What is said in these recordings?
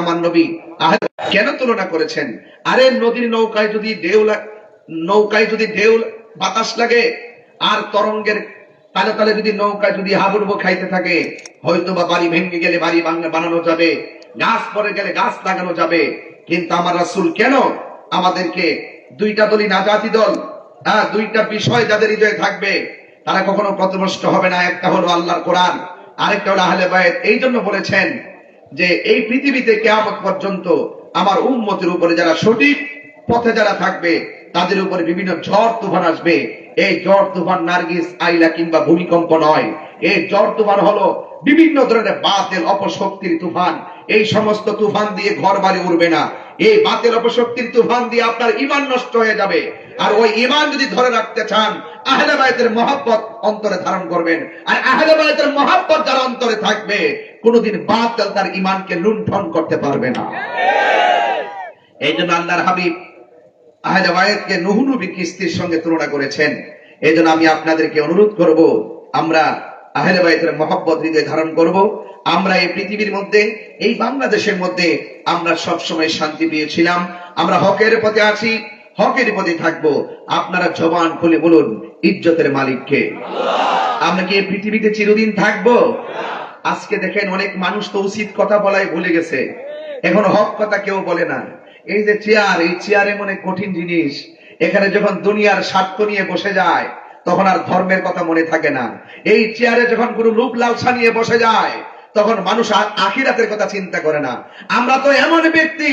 আমার নবী কেন তুলনা করেছেন? আরে নদীর নৌকায় যদি ঢেউ নৌকায় যদি ঢেউ বাতাস লাগে, আর তরঙ্গের তালে তালে যদি নৌকায় যদি হাবুডুবো খাইতে থাকে হয়তো বা বাড়ি ভেঙে গেলে বাড়ি বানানো যাবে, গাছ পরে গেলে গাছ লাগানো যাবে। কিন্তু আমার রাসূল কেন আমাদেরকে দুইটা দলই নাজাতি দল হ্যাঁ দুইটা বিষয় যাদের হৃদয়ে থাকবে, তারা কখনো পথভ্রষ্ট হবে না। একটা হলো আল্লাহর কোরআন, আরেকটা হলো আহলে বায়াত এই জন্য বলেছেন যে এই পৃথিবীতে কেয়ামত পর্যন্ত আমার উন্মতির উপরে যারা সঠিক পথে যারা থাকবে, তাদের উপরে বিভিন্ন ঝড় তুফান আসবে। এই ঝড় তুফান নার্গিস আইলা কিংবা ভূমিকম্প নয়। এই ঝড় তুফান হলো বিভিন্ন ধরনের বাতিল অপশক্তির তুফান। এই সমস্ত তুফান দিয়ে ঘর বাড়ি উঠবে না। এই বাতিল অপশক্তির তুফান দিয়ে আপনার ইমান নষ্ট হয়ে যাবে। আর ওই ইমান যদি ধরে রাখতে চান, আহলে বায়তের মহাব্বত অন্তরে ধারণ করবেন। আর আহলে বায়তের মহাব্বত যার অন্তরে থাকবে, কোনোদিন বাতিল তার ইমানকে লুণ্ঠন করতে পারবে না। এই জন্য আল্লাহর হাবিব আহলে বায়াতকে নবী কিস্তির সঙ্গে তুলনা করেছেন। এই জন্য আমি আপনাদেরকে অনুরোধ করব, আমরা আহলে বায়াতের মহব্বত হৃদয়ে ধারণ করব। আমরা এই পৃথিবীর মধ্যে, এই বাংলাদেশের মধ্যে আমরা সব সময় শান্তি পেয়েছিলাম। আমরা হকের পথে আছি, হকের পথে থাকব। আপনারা জবান খুলে বলুন, ইজ্জতের মালিককে। আমরা কি এই পৃথিবীতে চিরদিন থাকব? আজকে দেখেন অনেক মানুষ তো উচিত কথা বলাই ভুলে গেছে। এখন হক কথা কেউ বলে না। এই যে চেয়ার, এই চেয়ার এক কঠিন জিনিস। এখানে যখন দুনিয়ার স্বার্থ নিয়ে বসে যায় তখন আর ধর্মের কথা মনে থাকে না। এই চেয়ারে যখন কোনো লোক লালসা নিয়ে বসে যায়, তখন মানুষ আখিরাতের কথা চিন্তা করে না। আমরা তো এমন ব্যক্তি।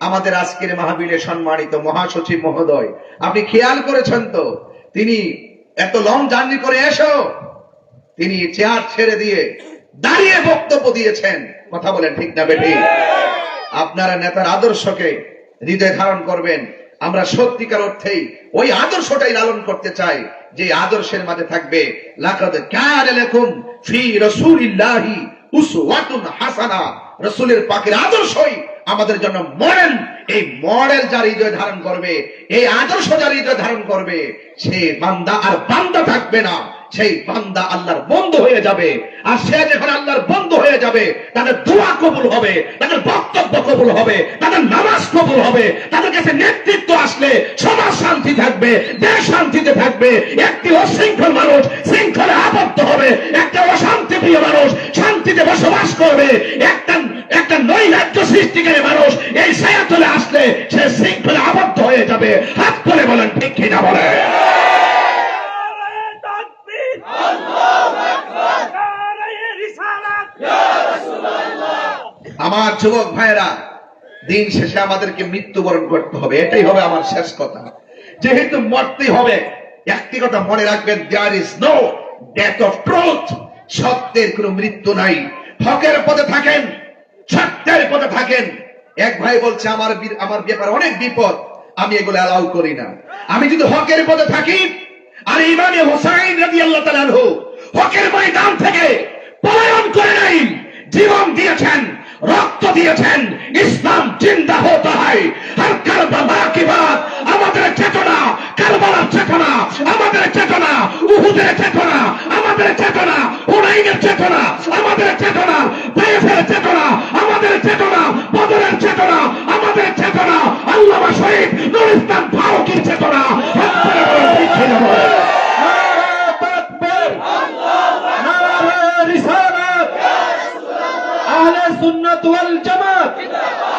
আমাদের আজকের মাহবিলে সম্মানিত মহাসচিব মহোদয়, আপনি খেয়াল করেছেন তো? তিনি এত লং জার্নি করে এসো। তিনি চেয়ার ছেড়ে দিয়ে দাঁড়িয়ে বক্তব্য দিয়েছেন। কথা বলেন ঠিক না বেটি আপনারা নেতার আদর্শকে হৃদয় ধারণ করবেন। আমরা সত্যিকার অর্থেই ওই আদর্শটাই লালন করতে চাই। যে আদর্শের মাঝে থাকবে, লাকাদ কানা আদর্শই আমাদের জন্য মডেল। এই মডেল যার হৃদয় ধারণ করবে, এই আদর্শ যার হৃদয় ধারণ করবে, সে বান্দা আর বান্দা থাকবে না। সেই বান্দা আল্লাহর বন্ধু হয়ে যাবে। আর সে যখন আল্লাহর বন্ধু হয়ে যাবে, তাদের দোয়া কবুল হবে, তাদের বক্তব্য কবুল হবে, তাদের নামাজ কবুল হবে। তাদের কাছে নেতৃত্ব আসলে সমাজ শান্তি থাকবে, দেশ শান্তিতে থাকবে। একটি অশৃঙ্খল মানুষ শৃঙ্খলে আবদ্ধ হবে, একটা অশান্তি প্রিয় মানুষ শান্তিতে বসবাস করবে। একটা একটা নৈরাজ্য সৃষ্টিকারী মানুষ এই ছায়াতলে আসলে সে শৃঙ্খলে আবদ্ধ হয়ে যাবে। হাত করে বলেন, ঠিক কিনা বলে? আমার যুবক ভাইয়েরা দিন শেষে আমাদেরকে মৃত্যুবরণ করতে হবে, এটাই হবে আমার শেষ কথা। যেহেতু মরতে হবে, একটি কথা মনে রাখবেন there is no death of truth সত্যের কোনো মৃত্যু নাই। হকের পথে থাকেন, সত্যের পথে থাকেন। এক ভাই বলছে, আমার আমার ব্যাপার অনেক বিপদ, আমি এগুলো অ্যালাউ করি না। আমি যদি হকের পথে থাকি, আর ইমামে হোসাইন রাজি আল্লাহ তালানহু হকের ময়দান থেকে পলায়ন করে নাই, জীবন দিয়েছেন রক্ত দিয়েছেন। ইসলাম চিন্তা হতে হয়। আর কারবালা কি বাদ আমাদের চেতনা, কারবালার চেতনা, আমাদের চেতনা, উহুদের চেতনা, আমাদের চেতনা, হুনাইনের চেতনা, আমাদের চেতনা, তায়েফের চেতনা, আমাদের চেতনা, বদরের চেতনা, আমাদের চেতনা, আল্লামা শহীদ নুর ইসলাম ফারুকের চেতনা আপনারা বলেন, ঠিক কিনা বলেন? আহলে সুন্নাত ওয়াল জামাত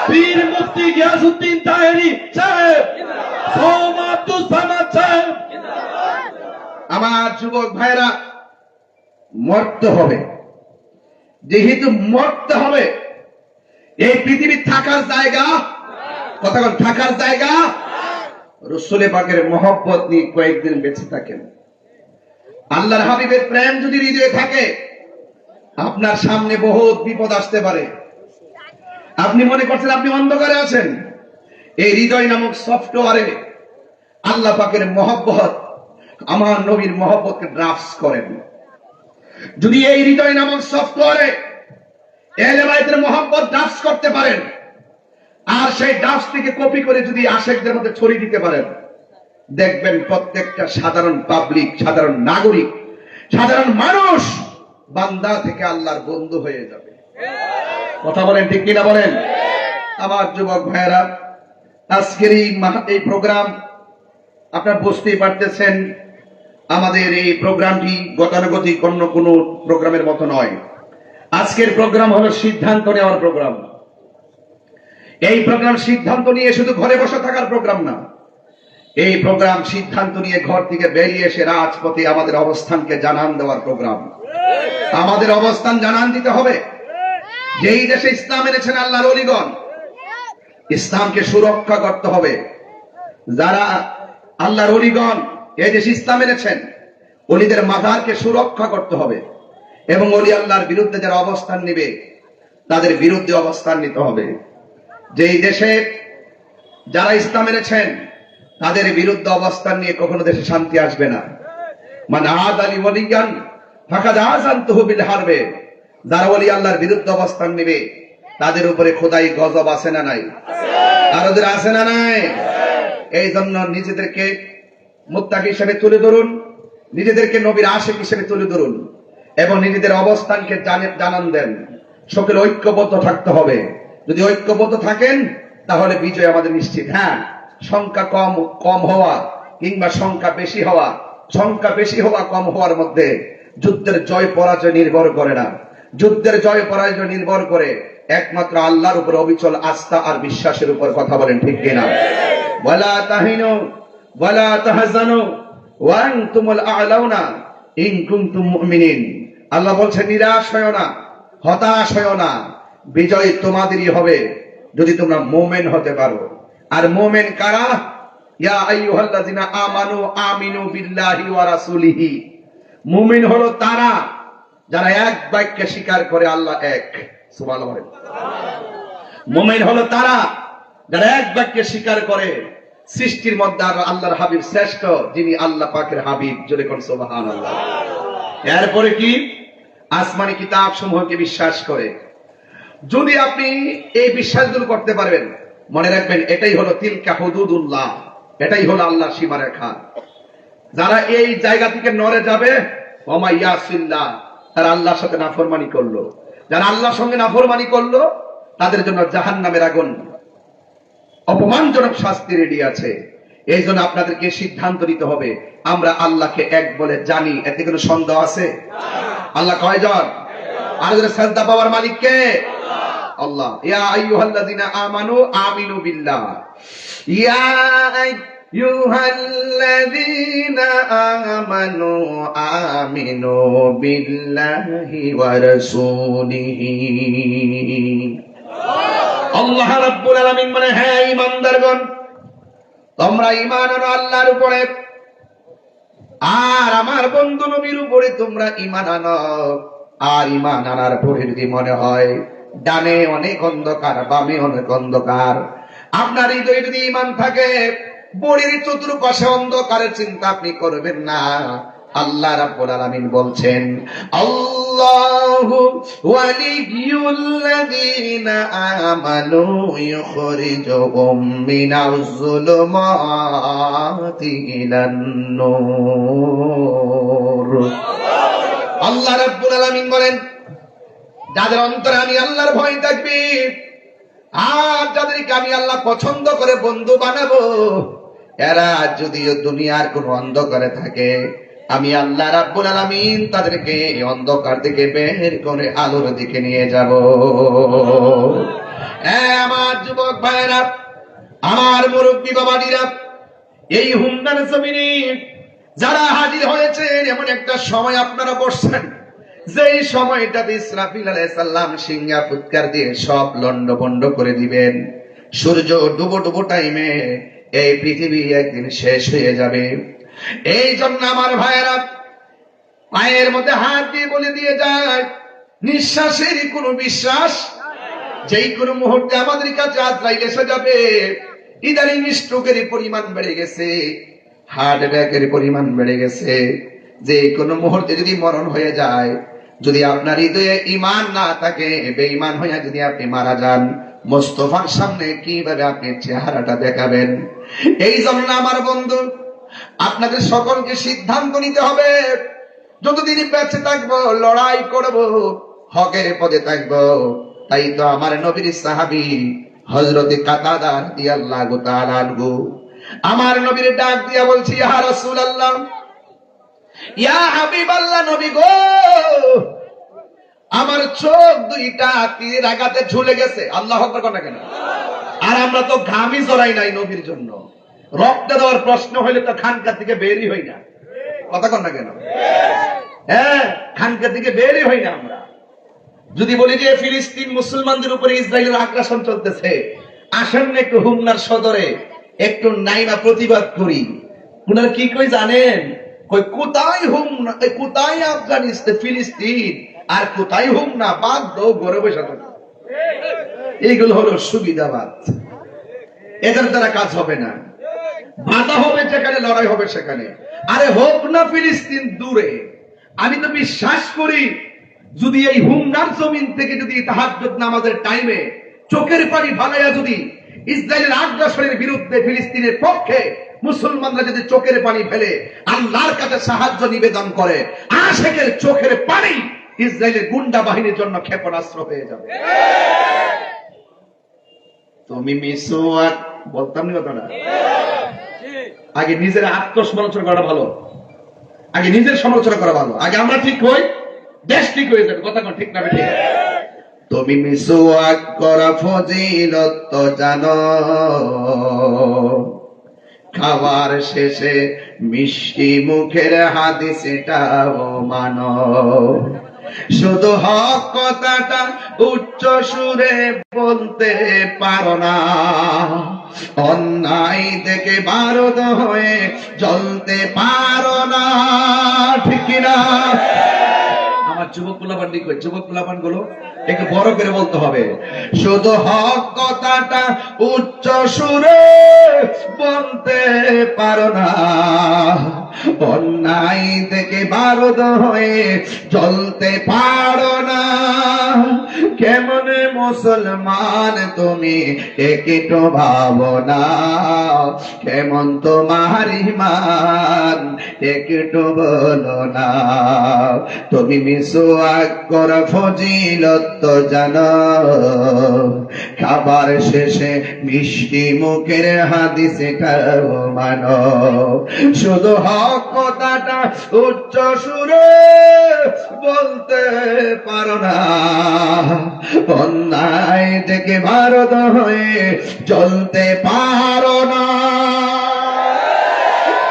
পীর মুফতি গিয়াসউদ্দিন তাহেরি সাহেব সৌমা আব্দুল সামাদ সাহেব আমার যুবক ভাইরা মরতে হবে। যেহেতু মরতে হবে, এই পৃথিবীর থাকার জায়গা কতক্ষণ থাকার জায়গা? রসুলে পাকের মহব্বত নিয়ে কয়েকদিন বেঁচে থাকেন। আল্লাহর হাবিবের প্রেম যদি হৃদয়ে থাকে, আপনার সামনে বহুত বিপদ আসতে পারে। আপনি মনে করছেন আপনি অন্ধকারে আছেন? এই হৃদয় নামক সফটওয়্যারে আল্লাহ পাকের মহব্বত, আমার নবীর মহব্বতকে ড্রাফটস করেন। যদি এই হৃদয় নামক সফটওয়্যারে এলেমাইতের মহব্বত ড্রাফটস করতে পারেন, আর সেই ড্রাফটস থেকে কপি করে যদি আশেকদের মধ্যে ছড়িয়ে দিতে পারেন, দেখবেন প্রত্যেকটা সাধারণ পাবলিক সাধারণ নাগরিক, সাধারণ মানুষ বান্দা থেকে আল্লাহর বন্ধু হয়ে যাবে। কথা বলেন ঠিক কিনা বলেন? আমার যুবক ভাইয়েরা, আজকের এই প্রোগ্রাম আপনারা বুঝতেই পারতেছেন আমাদের এই প্রোগ্রামটি গতানুগতিক অন্য কোনো প্রোগ্রামের মতো নয়। আজকের প্রোগ্রাম হলো সিদ্ধান্ত নেওয়ার প্রোগ্রাম। এই প্রোগ্রাম সিদ্ধান্ত নিয়ে শুধু ঘরে বসে থাকার প্রোগ্রাম না। এই প্রোগ্রাম সিদ্ধান্ত নিয়ে ঘর থেকে বেরিয়ে এসে রাজপথে আমাদের অবস্থানকে জানান দেওয়ার প্রোগ্রাম। আমাদের অবস্থান জানান দিতে হবে। যেই দেশে ইসলাম এনেছেন আল্লাহর অলিগণ, ইসলামকে সুরক্ষা করতে হবে। যারা আল্লাহর অলিগণ এই দেশে ইসলাম এনেছেন। অলিদের মাজারকে সুরক্ষা করতে হবে এবং অলি আল্লাহর বিরুদ্ধে যারা অবস্থান নেবে, তাদের বিরুদ্ধে অবস্থান নিতে হবে। যেই দেশে যারা ইসলাম এনেছেন, তাদের বিরুদ্ধে অবস্থান নিয়ে কখনো দেশে শান্তি আসবে না। মানে আদ আলী ওলিয়ান ফাঁকা আজান তহবিল হারবে। যারা অলি আল্লাহর বিরুদ্ধে অবস্থান নেবে, তাদের উপরে খোদাই গজব আছে না নাই? আর ওদের আছে না নাই? এই জন্য নিজেদেরকে মুত্তাক হিসেবে তুলে ধরুন, নিজেদেরকে নবীর আশেক হিসেবে তুলে ধরুন, এবং নিজেদের অবস্থানকে জানান দেন। সকলে ঐক্যবদ্ধ থাকতে হবে। যদি ঐক্যবদ্ধ থাকেন, তাহলে বিজয় আমাদের নিশ্চিত। হ্যাঁ সংখ্যা কম কম হওয়া কিংবা সংখ্যা বেশি হওয়া, সংখ্যা বেশি হওয়া, কম হওয়ার মধ্যে যুদ্ধের জয় পরাজয় নির্ভর করে না। যুদ্ধের জয় পরাজয় নির্ভর করে একমাত্র আল্লাহর উপর অবিচল আস্থা আর বিশ্বাসের উপর কথা বলেন ঠিক কিনা? ওয়ালা তাহিনু ওয়ালা তাহজানু ওয়া আনতুমুল আ'লাউনা, ইন কুনতুম মুমিনিন। আল্লাহ বলছে নিরাশ হয়ো না, হতাশ হয়ো না, বিজয় তোমাদেরই হবে যদি তোমরা মোমেন হতে পারো। আর মোমেন কারা? ইয়া আইয়ুহাল্লাযিনা আমানু আমিনু বিল্লাহি ওয়া রাসূলিহি। মুমিন হলো তারা যারা এক বাক্যে স্বীকার করে আল্লাহ এক। সুবহানাল্লাহ। মুমিন হলো তারা যারা এক বাক্যে স্বীকার করে সৃষ্টির মধ্যে আর আল্লাহর হাবিব শ্রেষ্ঠ, যিনি আল্লাহ পাকের হাবিব। জোরে কোন সুবহানাল্লাহ। এরপরে কি? আসমানি কিতাব সমূহকে বিশ্বাস করে। যদি আপনি এই বিশ্বাসগুলো করতে পারবেন, মনে রাখবেন এটাই হলো তিলকা হুদুদুল্লাহ। এটাই হলো আল্লাহ সীমারেখা। যারা এই জায়গা থেকে নড়ে যাবে, ওমা ইয়াসিল্লাহ তারা আল্লাহর সাথে নাফরমানি করল। যারা আল্লাহর সঙ্গে নাফরমানি করল, তাদের জন্য জাহান নামের আগুন। অপমানজনক শাস্তি রেডি আছে। এই জন্য আপনাদেরকে সিদ্ধান্ত নিতে হবে, আমরা আল্লাহকে এক বলে জানি, এতে কোনো সন্দেহ আছে? আল্লাহ কয়জন আর সাজদা পাওয়ার মালিক কে আল্লাহ। ইয়া আইয়ুহাল্লাযিনা আমানু আমিনু বিল্লাহ। ইয়া আইয়ুহাল্লাযিনা আমানু আমিনু বিল্লাহি ওয়া রাসূলিহি। আল্লাহ রাব্বুল আলামিন মানে হ্যাঁ ঈমানদারগণ, তোমরা ঈমান আনো আল্লাহর উপরে। আর আমার বন্ধু নবীর উপরে তোমরা ঈমান আনো। আর ঈমান আনার পরে যদি মনে হয়, ডানে অনেক অন্ধকার, বামে অনেক অন্ধকার। আপনার হৃদয়ে যদি ঈমান থাকে, বড়ির চতুর্পাশে অন্ধকারের চিন্তা আপনি করবেন না। আল্লাহ রাব্বুল আলামিন বলছেন, আল্লাহু ওয়ালিয়ুল্লাযীনা আমানু ইউখরিজুহুম মিনাজ যুলুমাতি ইলান নূর। আল্লাহ রাব্বুল আলামিন বলেন, যাদের অন্তরে আমি আল্লাহর ভয় থাকবে, আর যাদেরকে আমি আল্লাহ পছন্দ করে বন্ধু বানাবো, এরা যদিও দুনিয়ার কোন অন্ধকারে থাকে আমি আল্লাহ রাব্বুল আলামিন তাদেরকে অন্ধকার থেকে বের করে আলোর দিকে নিয়ে যাব। আমার যুবক ভাইরা আমার মুরব্বী বাবাজিরা, এই হুন্ডার জমিনে যারা হাজির হয়েছেন, এমন একটা সময় আপনারা বসছেন। যেই সময়টাতে ইসরাফিল আলাইসাল্লাম সিংহা ফুৎকার দিয়ে সব লন্ড বন্ড করে দিবেন, সূর্য ডুবো ডুবো টাইমে এই পৃথিবী একদিন শেষ হয়ে যাবে। এই জন্য আমার ভাইয়েরা পায়ের মধ্যে হাত দিয়ে বলে দিয়ে যায়, নিঃশ্বাসের কোনো বিশ্বাস যেই কোনো মুহূর্তে আমাদের কাছে আজরাইল এসে যাবে। ইদানিং স্ট্রোকের পরিমাণ বেড়ে গেছে, হার্ট অ্যাটাকের পরিমাণ বেড়ে গেছে। যে কোনো মুহূর্তে যদি মরণ হয়ে যায়, যদি আপনার হৃদয়ে ইমান না থাকে, বেঈমান হইয়া যদি আপনি মারা যান, মোস্তফার সামনে কীভাবে আপনি চেহারাটা দেখাবেন? এই জন্য আমার বন্ধু আপনাদের সকলকে সিদ্ধান্ত নিতে হবে। যতদিন বেঁচে থাকব, লড়াই করব, হকের পদে থাকব। তাই তো আমার নবীর সাহাবি হজরতে কাতাদার দিয়া লাগো তালানগো আমার নবীর ডাক দিয়া বলছি, ইয়া রাসূল আল্লাহ ইয়া হাবিব আল্লাহ নবী গো, আমার চোখ দুইটা তীর আঘাতে ঝুলে গেছে। আল্লাহ আকবার কোন কেন? আর আমরা তো ঘামি জড়াই নাই নবীর জন্য। রক্ত দেওয়ার প্রশ্ন হইলে তো খানকার থেকে বেরই হই না। কথা কন না কেন? হ্যাঁ খানকার থেকে বেরই হই না আমরা। যদি বলি যে ফিলিস্তিন মুসলমানদের উপরে ইসরায়েলের আগ্রাসন চলতেছে, আসেন একটু হুমনার সদরে, একটু নাইমা প্রতিবাদ করি। উনার কি কই জানেন? কই, কোথায় হুম না কোথায় আফগানিস্তান ফিলিস্তিন? আর কোথায় হুম না বাদ দো ঘরে বসে থাকো। এইগুলো হলো সুবিধাবাদ। এদের দ্বারা কাজ হবে না। বাধা হবে যেখানে, লড়াই হবে সেখানে। আরে হোক না ফিলিস্তিন দূরে, আমি তো বিশ্বাস করি, যদি এই হুমনার জমিন থেকে যদি তাহাজ্জুদ নামাজের টাইমে চোখের পানি ভালাইয়া যদি ইসরায়েলের আগ্রাসনের বিরুদ্ধে ফিলিস্তিনের পক্ষে মুসলমানরা যদি চোখের পানি ফেলে, আল্লাহর কাছে সাহায্য নিবেদন করে, আশেকের চোখের পানি ইসরায়েলের গুন্ডা বাহিনীর জন্য ক্ষেপণাস্ত্র হয়ে যাবে। তুমি মিসওয়াক, বলতাম না কথাটা? আগে নিজের আত্মসমালোচনা করা ভালো। আগে নিজের সমালোচনা করা ভালো। আগে আমরা ঠিক হই, দেশ ঠিক হয়ে যাবে, কথা ঠিক না ঠিক তুমি মিসওয়াক করা ফজিলত জানো। খাবার শেষে মিষ্টি মুখের হাদিসটাও মানো। শুধু হক কথাটা উচ্চ সুরে বলতে পারো না। অন্যায় থেকে বারদ হয়ে জ্বলতে পারো না, ঠিক না আমার যুবক গুলাবান লিখবে যুবক গুলাবানগুলো একটু বড় করে বলতে হবে। শুধু হক কথাটা উচ্চ সুরে বলতে পারো না। অন্যায় থেকে বারদ হয়ে জ্বলতে পারো না। কেমন মুসলমান তুমি একটু ভাবনা কেমন তোমার ইমান একটু বলো না। তুমি মিসওয়াক কর তো জানো। খাবার শেষে মিষ্টি মুখের হাদিসে মানো। শুধু হক কথাটা উচ্চ সুরে বলতে পারো না। অন্যায় থেকে ভারত হয়ে চলতে পারো না।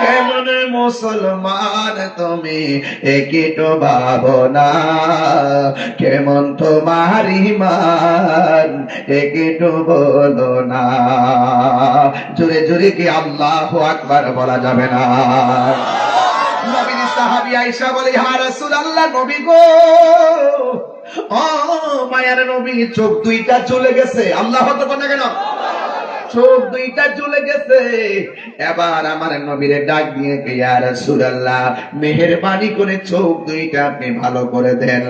কেমন মুসলমান, তুমি একটু ভাবনা কেমন তোমার ইমান একটু বলো না জোরে জোরে কি আল্লাহ আকবার বলা যাবে না? ও মায়ার নবী, চোখ দুইটা চলে গেছে। আল্লাহ তো কথা কেন চোখ দুইটা চলে গেছে। এবার আমার নবীরে ডাক দিয়ে ইয়া রাসূলুল্লাহ, মেহেরবানি করে চোখ দুইটা আপনি ভালো করে দেন।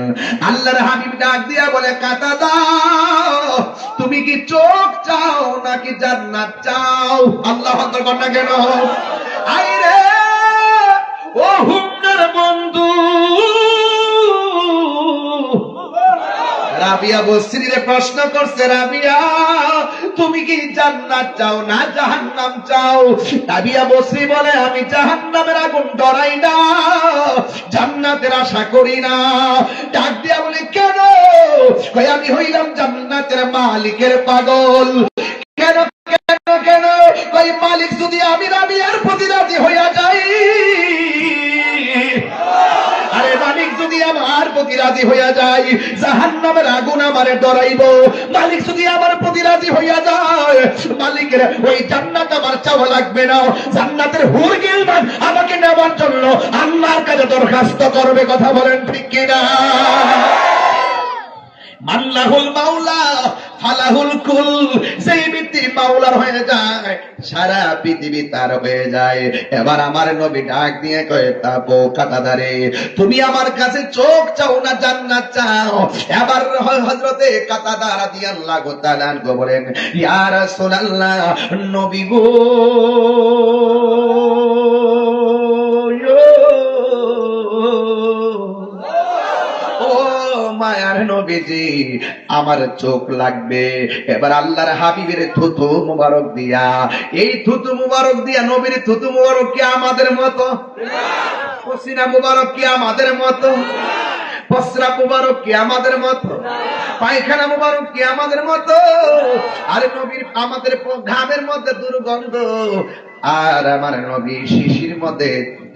আল্লাহর হাবিব ডাক দিয়া বলে কাতা দাও, তুমি কি চোখ চাও নাকি জান্নাত চাও? আল্লাহ কর না কেন? আইরে, ও হুমনার বন্ধু রাবিয়া বসরিরে প্রশ্ন করছে, রাবিয়া, তুমি কি জান্নাত চাও না জাহান্নাম চাও? রাবিয়া বসরি বলে, আমি জাহান্নামের আগুন ডরাই না, জান্নাতের আশা করি না। ডাক দিয়া বলে, কেন? কই আমি হইলাম জান্নাতের মালিকের পাগল। কেন কেন কেন? কই মালিক, যদি আমি রাবিয়ার প্রতি রাজি হইয়া যাই যদি আমার প্রতি রাজি হইয়া যায় জাহান নামের আগুন আমারে ডরাইব। মালিক যদি আমার প্রতি রাজি হইয়া যায়, মালিকের ওই জান্নাত আমার চাওয়া লাগবে না। জান্নাতের হুর গিলমান আমাকে নেওয়ার জন্য আল্লাহর কাছে দরখাস্ত করবে, কথা বলেন ঠিক কিনা? আল্লাহুল মাওলা, ফালাহুল কুল। সেই ব্যক্তি মাওলার হয়ে যায়, সারা পৃথিবী তার হয়ে যায়। এবার আমার নবী ডাক দিয়ে কয়ে তাবো কাটাদারে, তুমি আমার কাছে চোখ চাও না, জান্নাত চাও? এবার হযরতে কাতাদার রাদিয়াল্লাহু তাআলা বলেন, ইয়া রাসূলুল্লাহ, নবী গো। নবীজি, আমার চোখ লাগবে। এবার আল্লাহর হাবিবের থুতু মুবারক দিয়া। এই থুতু মুবারক দিয়া নবীর থুতু মুবারক কি আমাদের মতো? পসিনা মুবারক কি আমাদের মতো? পসরা মুবারক কি আমাদের মতো? পায়খানা মুবারক কি আমাদের মতো? আরে নবীর আমাদের ঘামের মধ্যে দুর্গন্ধ। আর আমার নবী শিশির মধ্যে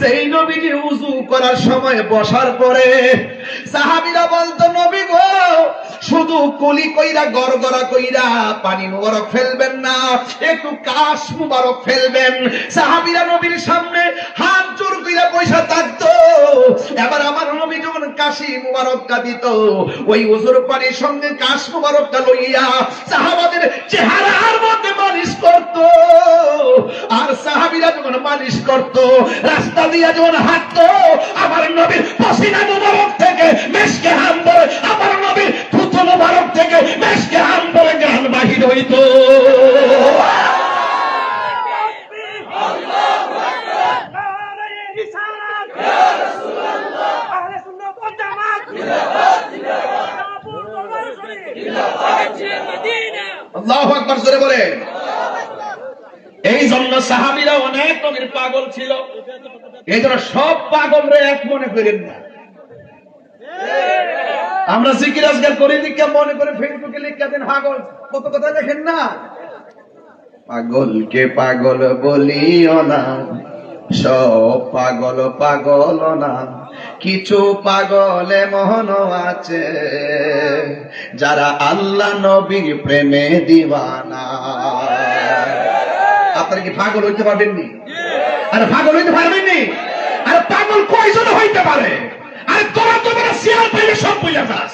যেই নবীজি উজু করার সময় বসার পরে সাহাবিরা বলতো নবী গো শুধু কলি কইরা, গড়গড়া কইরা পানি মুবারক ফেলবেন না, একটু কাশ মুবারক ফেলবেন। সাহাবিরা নবীর সামনে হাত জোর কইরা পয়সা থাকতো। এবার আমার নবী যখন কাশি মুবারকটা দিত, ওই উজুর পানির সঙ্গে কাশ মুবারকটা লইয়া সাহাবাদের চেহারার মধ্যে মালিশ করত। আর সাহাবিরা যখন মালিশ করত, রাস্তা দিয়া যখন হাঁটতো, আমার নবীর পসিনা মুবারক থেকে মেশকে হাম আমার নবীর থুতু মুবারক থেকে মেশকে হাম ধরে গান বাহির হইতো। এই জন্য সাহাবিরা অনেক নবীর পাগল ছিল। এই জন্য সব পাগলরে এক মনে করেন না। আমরা জিকির আজকাল করি দিকে মনে করে ফেসবুকে লিখে দেন, পাগল, কত কথা লেখেন না? পাগলকে পাগল বলিও না, সব পাগল পাগল না। কিছু পাগলে মহন আছে, যারা আল্লাহ নবীর প্রেমে দিওয়ানা আপনারা কি পাগল হইতে পারবেননি? আরে পাগল হইতে পারবেননি? আরে পাগল কয়জন হইতে পারে? আরে তোরা তো বেটা শিয়াল পাইলে সব বুঝা যাস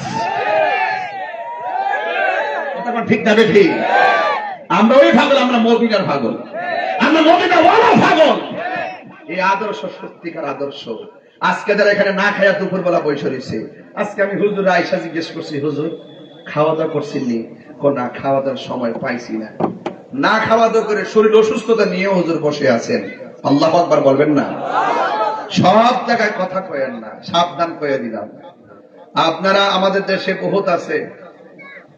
ঠিক না ঠিক? আমরা ওই পাগল, আমরা মদিনার পাগল। আমরা মদিনা ওয়ালা পাগল। এই আদর্শ, সত্যিকার আদর্শ। আজকে যারা এখানে না খায়া দুপুর বেলা বসে রয়েছে, আজকে আমি হুজুর আয়সা জিজ্ঞেস করছি, হুজুর খাওয়া দাওয়া করছিনি কো না খাওয়া দাওয়ার সময় পাইছি না। না খাওয়া দাওয়া করে শরীর অসুস্থতা নিয়ে হুজুর বসে আছেন। আল্লাহ আকবার বলবেন না? সব জায়গায় কথা কয়েন না, সাবধান কয়ে দিলাম। আপনারা আমাদের দেশে বহুত আছে।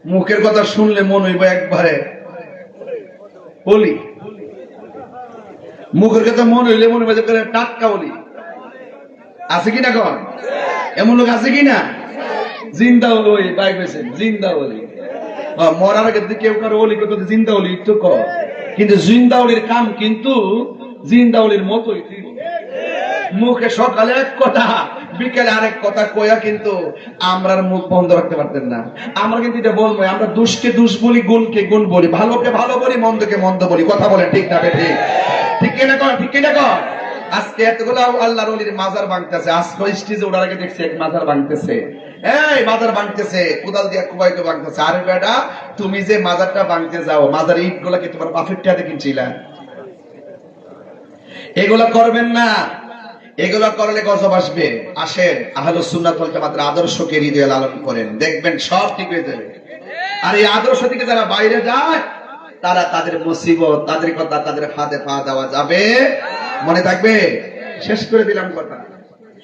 মুখের কথা শুনলে মন হইব একবারে। বলি। মুখের কথা মন হইলে মনে হইবে টাটকা বলি। আছে কিনা কন? এমন লোক আছে কিনা? জিন্দা হলো ওই বাই পেয়েছেন জিন্দা বলি। মরার আগে কেউ কারও অলি করতে জিন্দা অলি একটু কর কিন্তু জিন্দা অলির কাম কিন্তু জিন্দা অলির মতোই, ঠিক মুখে সকালে এক কথা, বিকেলে আরেক কথা কয়া কিন্তু আমরা মুখ বন্ধ রাখতে পারতেন না। আমরা কিন্তু এটা বলব, আমরা দুষ্কে দুষ বলি, গুণকে গুণ বলি, ভালোকে ভালো বলি, মন্দকে মন্দ বলি। কথা বলে ঠিক না ঠিক? ঠিক কিনা কর, ঠিক কিনা কর? আজকে এতগুলো আল্লাহর অলির মাজার ভাঙতেছে, আজকে স্টেজে ওঠার আগে দেখছি এক মাজার ভাঙতেছে। এই মাজার ভাঙতেছে, কোদাল দিয়া কুবাইতে ভাঙতেছে। আরে বেটা, তুমি যে মাজারটা ভাঙতে যাও, মাজার ইটগুলা কি তোমার বাফের টাতে কিনছিলা এগুলা করবেন না। এগুলা করলে গজব আসবে। আসেন আহলে সুন্নাত ওয়াল জামাতের আদর্শকে হৃদয়ে লালন করেন। দেখবেন সব ঠিক হয়ে যাবে। আর এই আদর্শ থেকে যারা বাইরে যায়, তারা তাদের মুসিবত, তাদের কথা তাদের ফাঁদে পা দেওয়া যাবে। মনে থাকবে? শেষ করে দিলাম কথা।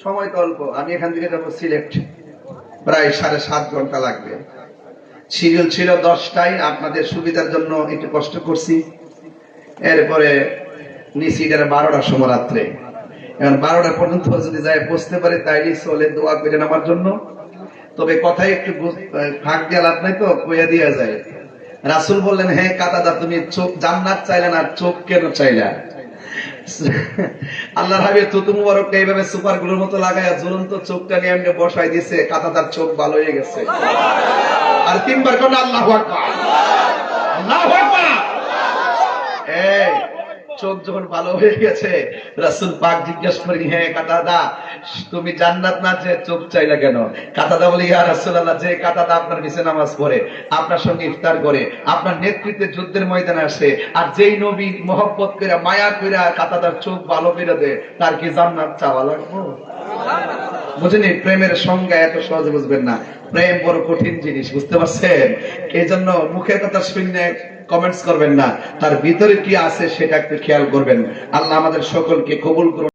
সময় তো অল্প। আমি এখান থেকে যাব সিলেক্ট প্রায় সাড়ে সাত ঘণ্টা লাগবে। সিরিয়াল ছিল দশটায়। আপনাদের সুবিধার জন্য একটু কষ্ট করছি। এরপরে নিশিটার বারোটার সময় রাত্রে এখন বারোটা পর্যন্ত যদি যায় বসতে পারে, তাইলে চলে দোয়া করে আমার জন্য। তবে কথাই একটু ফাঁক দিয়ে লাভ নাই তো, কইয়া দিয়া যায়। রাসুল বললেন হ্যাঁ কাতাদা, তুমি চোখ জান্নাত চাইলে না, চোখ কেন চাইলা? আল্লাহ হাবি তুতু মুবারকটা এইভাবে সুপারগুলোর মতো লাগায় ঝুলন্ত চোখটা নিয়ে এমনি বসাই দিয়েছে কাতাদার চোখ ভালো হয়ে গেছে। আর তিনবার কোন আল্লাহ আকবার, আল্লাহু আকবার। চোখ যখন ভালো হয়ে গেছে রাসুল পাক জিজ্ঞেস করি হ্যাঁ কাতাদা তুমি জান্নাত না যে চোখ চাইলা কেন? কাতাদা বলি ইয়া রাসুল আল্লাহ যে কাতাদা আপনার পিছে নামাজ পড়ে আপনার সঙ্গে ইফতার করে আপনার নেতৃত্বে যুদ্ধের ময়দানে আসে আর যেই নবী মহব্বত করে মায়া করে কাতাদার চোখ ভালো করে দেয় তার কি জান্নাত চাওয়া লাগবো? বুঝেনি প্রেমের সংজ্ঞা এত সহজে বুঝবেন না। প্রেম বড় কঠিন জিনিস বুঝতে পারছেন? এই জন্য মুখের কথা শুনে কমেন্টস করবেন না। তার ভিতরে কি আছে সেটা একটু খেয়াল করবেন। আল্লাহ আমাদের সকলকে কবুল করুন।